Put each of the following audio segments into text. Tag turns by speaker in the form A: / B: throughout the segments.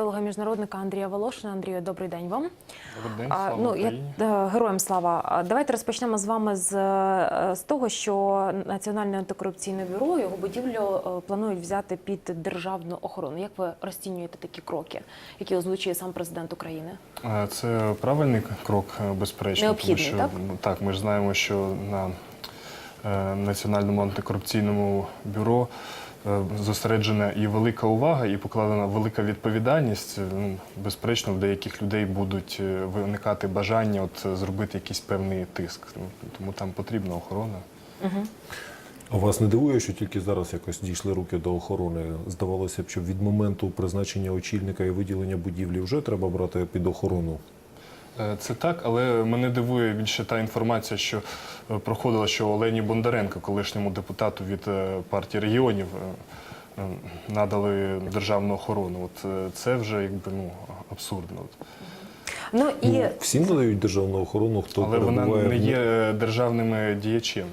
A: політолога міжнародника Андрія Волошина. Андрію, добрий день вам.
B: Добрий день,
A: А,
B: слава
A: ну,
B: Україні.
A: я, е, героям слава. Давайте розпочнемо з вами з, е, з того, що Національне антикорупційне бюро його будівлю е, планують взяти під державну охорону. Як ви розцінюєте такі кроки, які озвучує сам президент України?
B: Це правильний крок, безперечно,
A: Необхідний,
B: тому що
A: так?
B: так, ми ж знаємо, що на Національному антикорупційному бюро зосереджена і велика увага, і покладена велика відповідальність. Е, Ну, безперечно, в деяких людей будуть е, виникати бажання от е, зробити якийсь певний тиск. Тому- Тому там потрібна охорона.
C: А вас не дивує, що тільки зараз якось дійшли руки до охорони? Здавалося б, що від моменту призначення очільника і виділення будівлі вже треба брати під охорону.
B: Е, Це так, але мене дивує більше та інформація, що е, проходила, що Олені Бондаренко, колишньому депутату від е, партії регіонів, надали державну охорону. От це вже якби ну абсурдно.
A: Ну і
C: Ну, всім надають державну охорону, хто
B: Але вона не є державним діячем.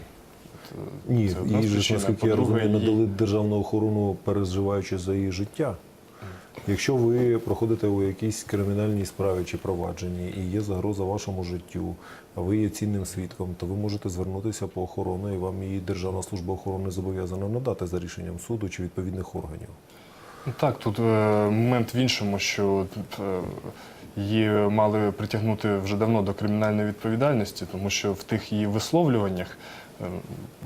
C: Ні, їй ж, наскільки я розумію, надали державну охорону, переживаючи за її життя. Якщо ви проходите у якійсь кримінальній справі чи провадженні і є загроза вашому життю, ви є цінним свідком, то ви можете звернутися по охорону, і вам її Державна служба охорони зобов'язана надати за рішенням суду чи відповідних органів.
B: Ну, Так, тут е, момент в іншому, що тут, е, її мали притягнути вже давно до кримінальної відповідальності, тому що в тих її висловлюваннях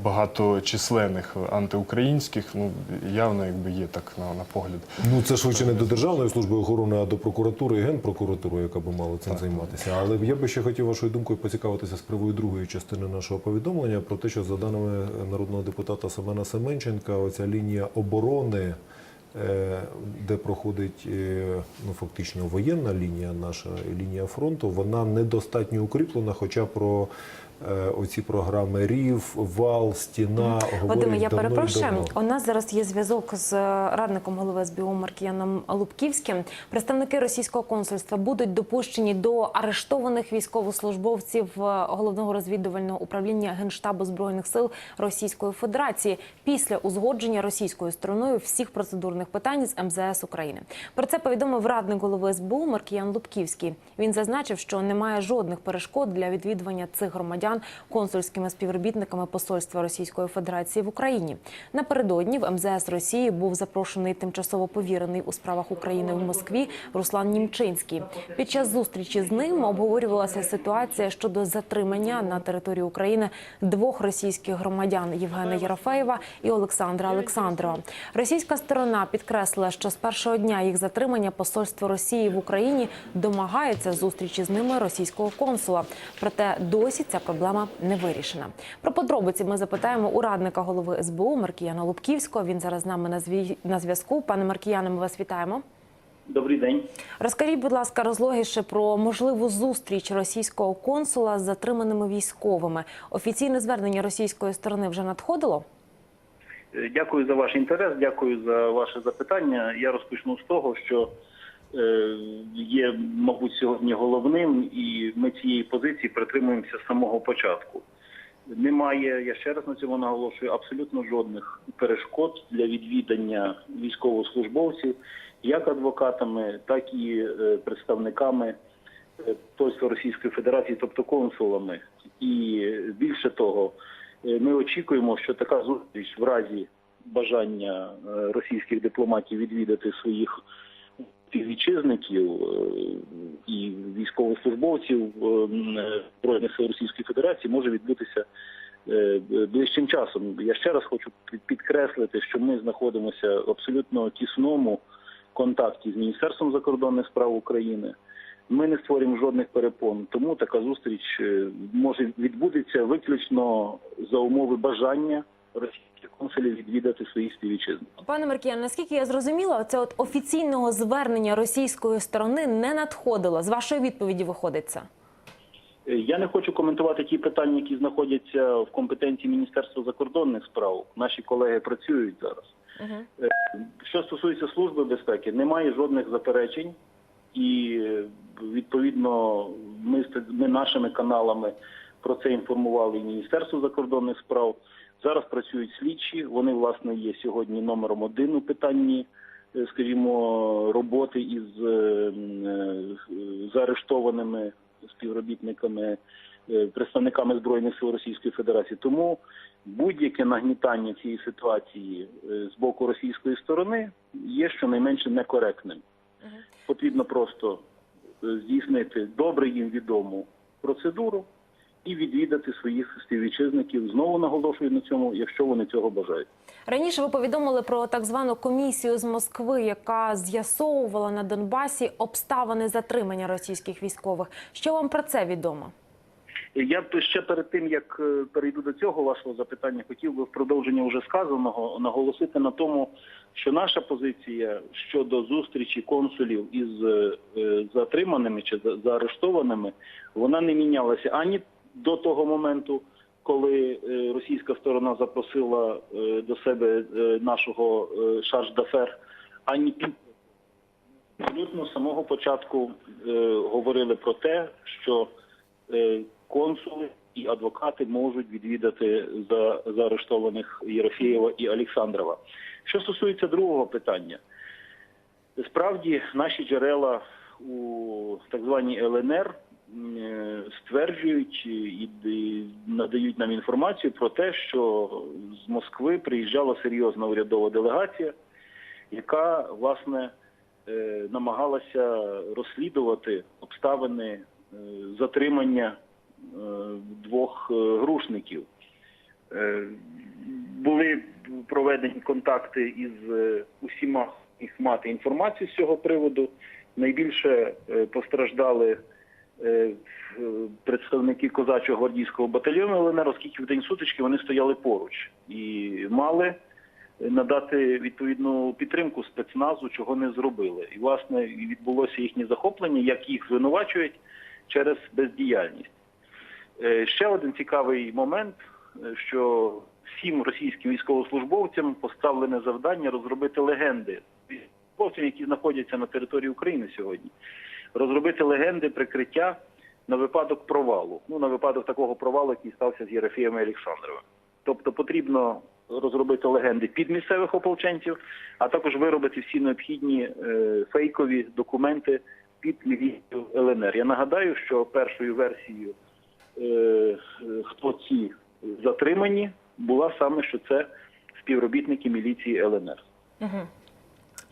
B: багаточисленних антиукраїнських, ну явно якби є так на, на погляд.
C: Ну це швидше не до Державної служби охорони, а до прокуратури і генпрокуратури, яка би мала цим займатися. Але я би ще хотів вашою думкою поцікавитися з приводу другої частини нашого повідомлення про те, що за даними народного депутата Семена Семенченка, оця лінія оборони. е, Де проходить е, ну фактично воєнна лінія, наша лінія фронту, вона недостатньо укріплена. Хоча про оці програми РІВ, ВАЛ, Стіна
A: Вадиме, я
C: давно
A: перепрошую.
C: давно.
A: У нас зараз є зв'язок з радником голови СБУ Маркіяном Лубківським. Представники російського консульства будуть допущені до арештованих військовослужбовців е, головного розвідувального управління Генштабу збройних сил Російської Федерації після узгодження російською стороною всіх процедурних питань з МЗС України. Про це повідомив радник голови СБУ Маркіян Лубківський. Він зазначив, що немає жодних перешкод для відвідування цих громадян консульськими співробітниками посольства Російської Федерації в Україні. Напередодні в МЗС Росії був запрошений тимчасово повірений у справах України в Москві Руслан Німчинський. Під час зустрічі з ним обговорювалася ситуація щодо затримання на території України двох російських громадян Євгена Єрофеєва і Олександра Олександрова. Російська сторона підкреслила, що з першого дня їх затримання посольство Росії в Україні домагається зустрічі з ними російського консула. Проте досі ця проблема не вирішена. Про подробиці ми запитаємо у радника голови СБУ Маркіяна Лубківського. Він зараз з нами на зв'я- на зв'язку. Пане Маркіяне, ми вас вітаємо.
D: Добрий день.
A: Розкажіть, будь ласка, розлогіше про можливу зустріч російського консула з затриманими військовими. Офіційне звернення російської сторони вже надходило.
D: Е, Дякую за ваш інтерес, дякую за ваше запитання. Я розпочну з того, що є, мабуть, сьогодні головним, і ми цієї позиції притримуємося з самого початку. Немає, я ще раз на цьому наголошую, абсолютно жодних перешкод для відвідання військовослужбовців, як адвокатами, так і е, представниками е, посольства Російської Федерації, тобто консулами. І більше того, е, ми очікуємо, що така зустріч в разі бажання е, російських дипломатів відвідати своїх співвітчизників е, і військовослужбовців е, е, Збройних сил Російської Федерації може відбутися ближчим часом. Я ще раз хочу підкреслити, що ми знаходимося в абсолютно тісному контакті з Міністерством закордонних справ України. Ми не створюємо жодних перепон, тому така зустріч може відбудеться виключно за умови бажання російських консулів відвідати своїх співвітчизників.
A: Пане Маркіян, наскільки я зрозуміла, це от офіційного звернення російської сторони не надходило. З вашої відповіді виходить це.
D: Е, Я не хочу коментувати ті питання, які знаходяться в компетенції Міністерства закордонних справ. Наші колеги працюють зараз. Е, Що стосується служби безпеки, немає жодних заперечень, і е, відповідно ми, ми нашими каналами про це інформували і Міністерство закордонних справ. Зараз працюють слідчі. Вони власне є сьогодні номером один у питанні е, скажімо, роботи із е, е, заарештованими співробітниками, представниками збройних сил Російської Федерації. Тому будь-яке нагнітання цієї ситуації з боку російської сторони є щонайменше некоректним. Потрібно просто здійснити добре їм відому процедуру і відвідати своїх співвітчизників. Знову наголошую на цьому, якщо вони цього бажають.
A: Раніше ви повідомили про так звану комісію з Москви, яка з'ясовувала на Донбасі обставини затримання російських військових. Що вам про це відомо?
D: Я б ще перед тим як е, перейду до цього вашого запитання, хотів би в продовження вже сказаного наголосити на тому, що наша позиція щодо зустрічі консулів із е, е, затриманими чи за- заарештованими, вона не мінялася ані до того моменту, коли е, російська сторона запросила е, до себе е, нашого е, шарж-дафер, ані абсолютно з самого початку говорили про те, що консули і адвокати можуть відвідати за заарештованих Єрофєєва і Олександрова. Що стосується другого питання, справді наші джерела у так званій ЛНР стверджують і надають нам інформацію про те, що з Москви приїжджала серйозна урядова делегація, яка власне е, намагалася розслідувати обставини е, затримання е, двох е, грушників. Е, Були проведені контакти із е, усіма їх мати інформацію з цього приводу. Найбільше е, постраждали е, представники козачого гвардійського батальйону ЛНР, оскільки в день сутички вони стояли поруч і мали надати відповідну підтримку спецназу, чого не зробили. І власне відбулося їхнє захоплення, як їх звинувачують через бездіяльність. Е, Ще один цікавий момент, е, що всім російським військовослужбовцям поставлене завдання розробити легенди військовцям, які знаходяться на території України сьогодні, розробити легенди прикриття на випадок провалу. Ну на випадок такого провалу, який стався з Єрофієм Олександровим. Тобто потрібно розробити легенди під місцевих ополченців, а також виробити всі необхідні е, фейкові документи під міліцію ЛНР. Я нагадаю, що першою версією, е, хто ці затримані, була саме, що це співробітники міліції ЛНР.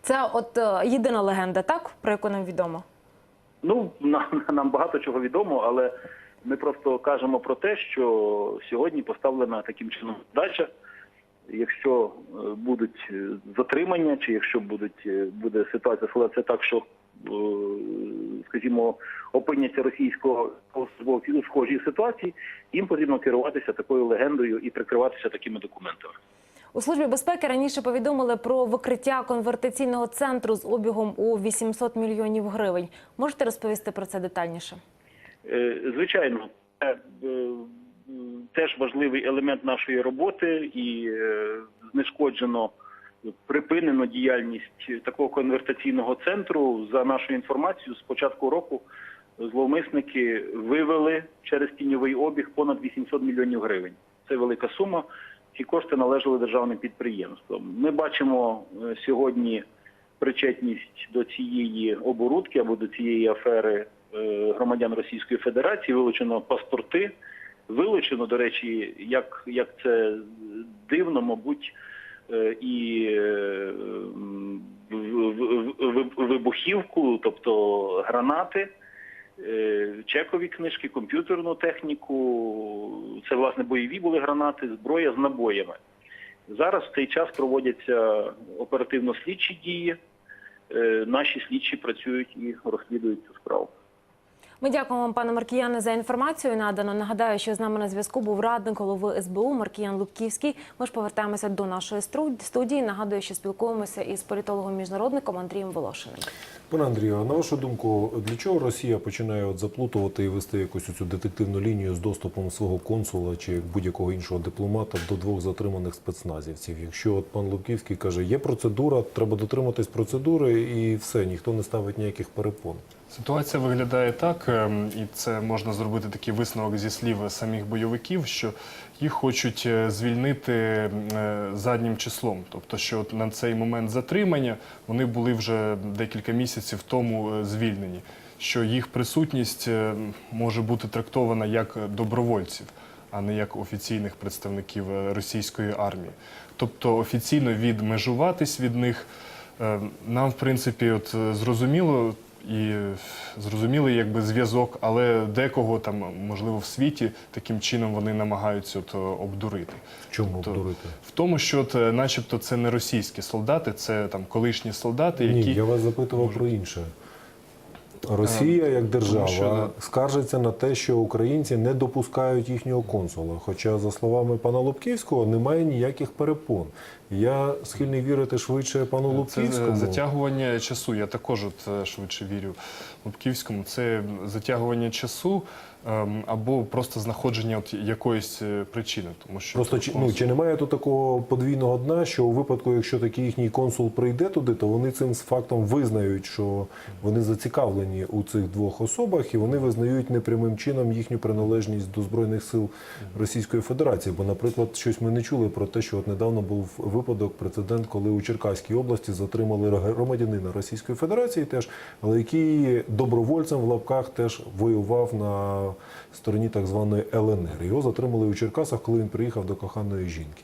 A: Це от е, єдина легенда, так про яку нам відомо.
D: Ну, нам, нам багато чого відомо, але ми просто кажемо про те, що сьогодні поставлена таким чином задача. Якщо е, будуть е, затримання, чи якщо будуть, е, буде ситуація складатися так, що, скажімо, опиняться російського у схожій ситуації, їм потрібно керуватися такою легендою і прикриватися такими документами.
A: У службі безпеки раніше повідомили про викриття конвертаційного центру з обігом у 800 мільйонів гривень. Можете розповісти про це детальніше?
D: Е, Звичайно, це е, теж важливий елемент нашої роботи і е, знешкоджено, припинено діяльність такого конвертаційного центру. За нашою інформацією, з початку року зловмисники вивели через тіньовий обіг понад 800 мільйонів гривень. Це велика сума. Ці кошти належали державним підприємствам. Ми бачимо е, сьогодні причетність до цієї оборудки або до цієї афери е, громадян Російської Федерації. Вилучено паспорти, вилучено, до речі, як, як це дивно, мабуть, е, і вибухівку, тобто гранати. Е, Чекові книжки, комп'ютерну техніку, це власне бойові були гранати, зброя з набоями. Зараз в цей час проводяться оперативно-слідчі дії. Е, Наші слідчі працюють і розслідують цю справу.
A: Ми дякуємо вам, пане Маркіяне, за інформацію. Надано нагадаю, що з нами на зв'язку був радник голови СБУ Маркіян Лубківський. Ми ж повертаємося до нашої студії. Нагадую, що спілкуємося із політологом міжнародником Андрієм Волошиним.
C: Пане Андрію, на вашу думку, для чого Росія починає от заплутувати і вести якусь цю детективну лінію з доступом свого консула чи будь-якого іншого дипломата до двох затриманих спецназівців? Якщо от пан Лубківський каже, є процедура, треба дотриматись процедури і все, ніхто не ставить ніяких перепон.
B: Ситуація виглядає так, ем, і це можна зробити такий висновок зі слів самих бойовиків, що їх хочуть е, звільнити е, заднім числом. Тобто, що на цей момент затримання вони були вже декілька місяців тому е, звільнені, що їх присутність може бути трактована як добровольців, а не як офіційних представників російської армії. Тобто офіційно відмежуватись від них е, нам, в принципі, от зрозуміло. І зрозумілий якби зв'язок, але декого там, можливо, в світі таким чином вони намагаються от, е, обдурити.
C: В чому
B: Тобто,
C: обдурити?
B: В тому, що от, е, начебто це не російські солдати, це там колишні солдати,
C: Ні, я вас запитував про інше. Росія як держава
B: що-
C: скаржиться на те, що українці не допускають їхнього консула. Хоча, за словами пана Лубківського, немає ніяких перепон. Я схильний вірити швидше пану
B: Це затягування часу. Я також от е, швидше вірю Лубківському. Це затягування часу або просто знаходження от якоїсь е, причини. Тому що
C: Просто чи, ну, чи немає тут такого подвійного дна, що у випадку, якщо такий їхній консул прийде туди, то вони цим фактом визнають, що вони зацікавлені у цих двох особах, і вони визнають непрямим чином їхню приналежність до збройних сил Російської Федерації. Бо, наприклад, щось ми не чули про те, що от недавно був випадок, прецедент, коли у Черкаській області затримали громадянина Російської Федерації, теж, але який добровольцем в лапках теж воював на стороні так званої ЛНР. Його затримали у Черкасах, коли він приїхав до коханої жінки.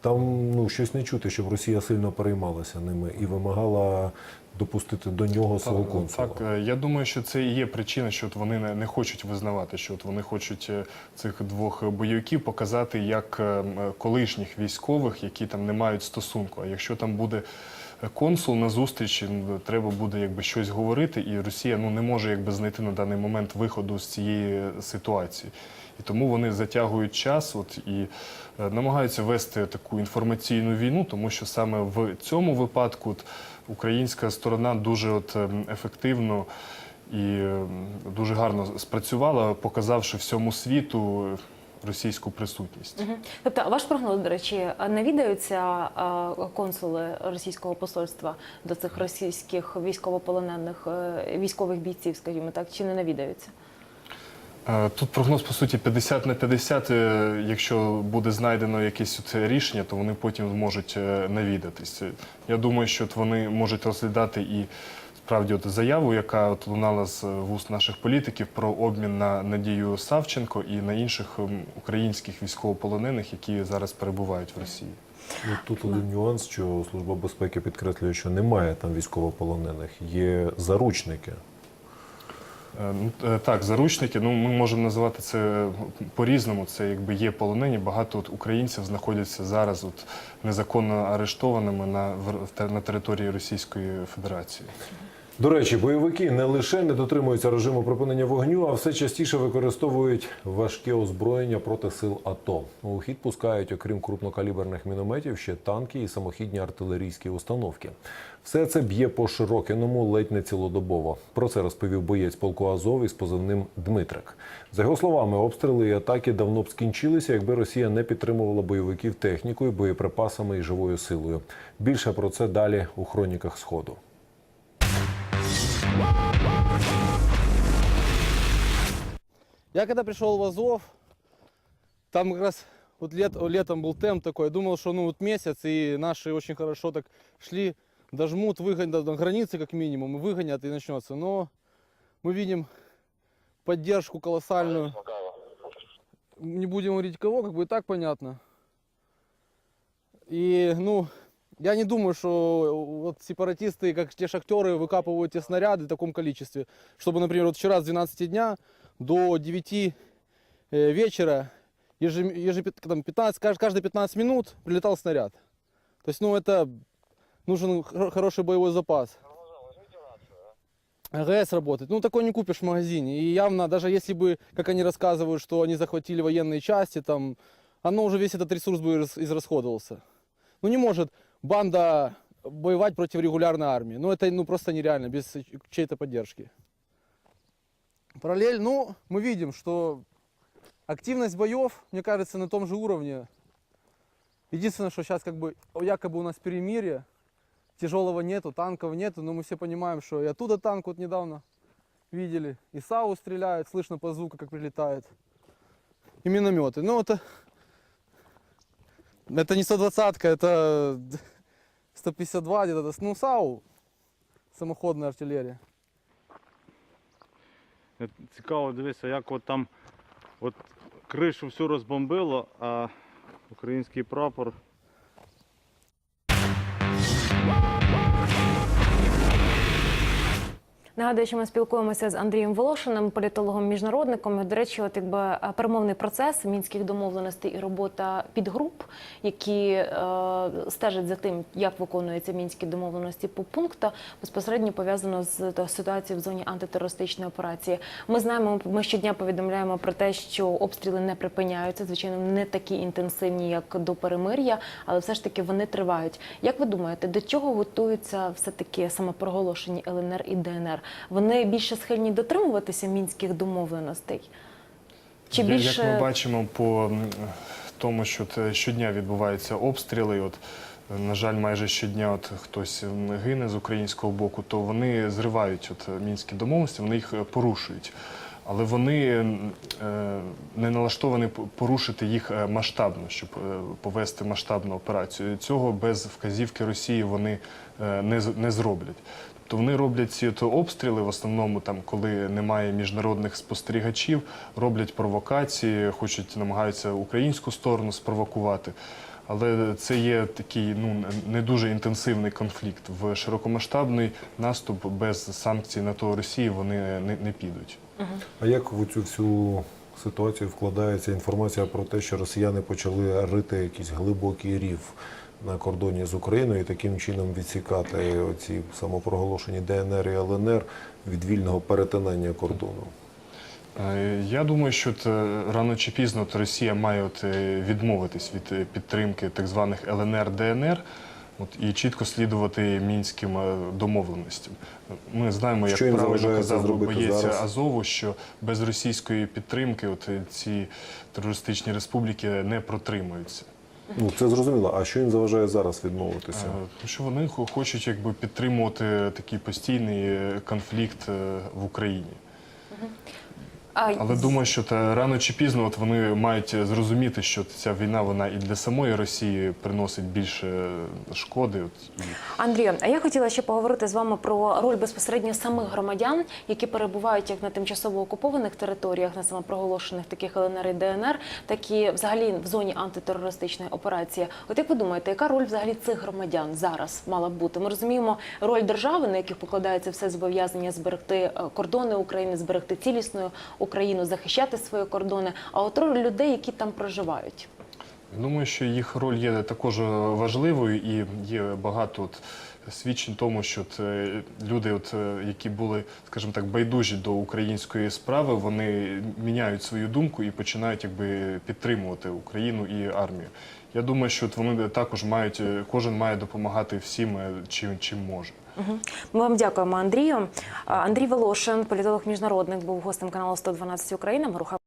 C: Там ну щось не чути, щоб Росія сильно переймалася ними і вимагала допустити до нього свого консула.
B: Так, е, я думаю, що це і є причина, що от вони не, хочуть визнавати, що от вони хочуть е, цих двох бойовиків показати як е, колишніх військових, які там не мають стосунку. А якщо там буде консул на зустрічі, треба буде якби щось говорити, і Росія ну не може якби знайти на даний момент виходу з цієї ситуації. І тому вони затягують час от, і е, намагаються вести таку інформаційну війну, тому що саме в цьому випадку от, українська сторона дуже от, ем, ефективно і ем, дуже гарно спрацювала, показавши всьому світу російську присутність.
A: Мгм. Тобто, ваш прогноз, до речі, навідаються консули російського посольства до цих російських військовополонених е, військових бійців, скажімо так, чи не навідаються?
B: Е, Тут прогноз по суті 50 на 50. Е, Якщо буде знайдено якесь рішення, то вони потім зможуть навідатись. Я думаю, що вони можуть розглядати і справді от заяву, яка от лунала з вуст наших політиків про обмін на Надію Савченко і на інших ем, українських військовополонених, які зараз перебувають в Росії.
C: Ну, тут один нюанс, що Служба безпеки підкреслює, що немає там військовополонених, є заручники.
B: Е, е, Так, заручники, ну ми можемо називати це по-різному. Це якби є полонені. Багато от українців знаходяться зараз от незаконно арештованими на, на території Російської Федерації.
C: До речі, бойовики не лише не дотримуються режиму припинення вогню, а все частіше використовують важке озброєння проти сил АТО. У хід пускають, окрім крупнокаліберних мінометів, ще танки і самохідні артилерійські установки. Все це б'є по широкиному ледь не цілодобово. Про це розповів боєць полку Азов із позивним Дмитрик. За його словами, обстріли і атаки давно б скінчилися, якби Росія не підтримувала бойовиків технікою, боєприпасами і живою силою. Більше про це далі у хроніках Сходу.
E: Я когда пришел в Азов, там как раз вот лет, летом был темп такой, я думал, что ну вот месяц, и наши очень хорошо так шли, дожмут, выгонят до границы как минимум, и выгонят, и начнется. Но мы видим поддержку колоссальную. Не будем говорить кого, как бы и так понятно. И, ну, я не думаю, что вот сепаратисты, как те шахтеры, выкапывают эти снаряды в таком количестве. Чтобы, например, вот вчера с 12 дня до 9 э, вечера, там, 15, кажд- каждые 15 минут прилетал снаряд. То есть, ну, это нужен хор- хороший боевой запас. АГС работает. Ну, такой не купишь в магазине. И явно, даже если бы, как они рассказывают, что они захватили военные части, там, оно уже весь этот ресурс бы рас- израсходовался. Ну, не может банда воевать против регулярной армии. Ну, это ну, просто нереально, без чьей-то поддержки. Параллель, ну, мы видим, что активность боев, мне кажется, на том же уровне. Единственное, что сейчас как бы якобы у нас перемирие, тяжелого нету, танков нету, но мы все понимаем, что и оттуда танк вот недавно видели. И САУ стреляют, слышно по звуку, как прилетает. И минометы. Ну, это... Это не 120-ка, это 152 где-то. Ну, САУ. Самоходная артиллерия.
F: Е, Цікаво дивися, як от там от кришу всю розбомбило, а український прапор
A: Нагадую, що ми спілкуємося з Андрієм Волошиним, політологом-міжнародником. До речі, от якби е, перемовний процес мінських домовленостей і робота підгруп, які е, стежать за тим, як виконуються мінські домовленості по пунктах, безпосередньо пов'язано з та, ситуацією в зоні антитерористичної операції. Ми знаємо, ми щодня повідомляємо про те, що обстріли не припиняються. Звичайно, не такі інтенсивні, як до перемир'я, але все ж таки вони тривають. Як ви думаєте, до чого готуються все таки самопроголошені ЛНР і ДНР? Вони більше схильні дотримуватися мінських домовленостей? Чи більше
B: Як ми бачимо по тому, що щодня відбуваються обстріли, от, на жаль, майже щодня от хтось гине з українського боку, то вони зривають от, мінські домовленості, вони їх е, порушують. Але вони е, не налаштовані порушити їх е, масштабно, щоб повести масштабну операцію. Цього без вказівки Росії вони не зроблять. Тобто вони роблять ці от обстріли в основному, там, коли немає міжнародних спостерігачів, роблять провокації, хочуть намагаються українську сторону спровокувати. Але це є такий ну не дуже інтенсивний конфлікт. В широкомасштабний наступ без санкцій на то Росії вони не, не підуть.
C: А як в цю всю ситуацію вкладається інформація про те, що росіяни почали рити якийсь глибокий рів на кордоні з Україною і таким чином відсікати оці самопроголошені ДНР і ЛНР від вільного перетинання кордону?
B: Е, Я думаю, що рано чи пізно от Росія має от, е, відмовитись від е, підтримки так званих ЛНР, ДНР. От, і чітко слідувати мінським домовленостям. Ми знаємо, як
C: Що
B: правильно казав боєць? Азову, що без російської підтримки от, ці терористичні республіки не протримуються.
C: Ну це зрозуміло. А що їм заважає зараз відмовитися?
B: Е, Тому що вони хо- хочуть якби, підтримувати такий постійний е, конфлікт е, в Україні.
A: А,
B: Але думаю, що та рано чи пізно от вони мають зрозуміти, що ця війна вона і для самої Росії приносить більше шкоди. От, і
A: Андрію, а я хотіла ще поговорити з вами про роль безпосередньо самих громадян, які перебувають як на тимчасово окупованих територіях, на самопроголошених таких ЛНР і ДНР, так і взагалі в зоні антитерористичної операції. От як ви думаєте, яка роль взагалі цих громадян зараз мала б бути? Ми розуміємо роль держави, на яких покладається все зобов'язання зберегти е, кордони України, зберегти цілісну Україну, захищати свої кордони. А от роль людей, які там проживають.
B: Думаю, що їх роль є також важливою і є багато от свідчень тому, що от, е, люди, от, е, які були, скажімо так, байдужі до української справи, вони міняють свою думку і починають якби підтримувати Україну і армію. Я думаю, що от вони також мають, е, кожен має допомагати всім, е, чим, чим може.
A: Ми вам дякуємо, Андрію. Андрій Волошин, політолог міжнародник, був гостем каналу 112 Україна. Ми рухаємо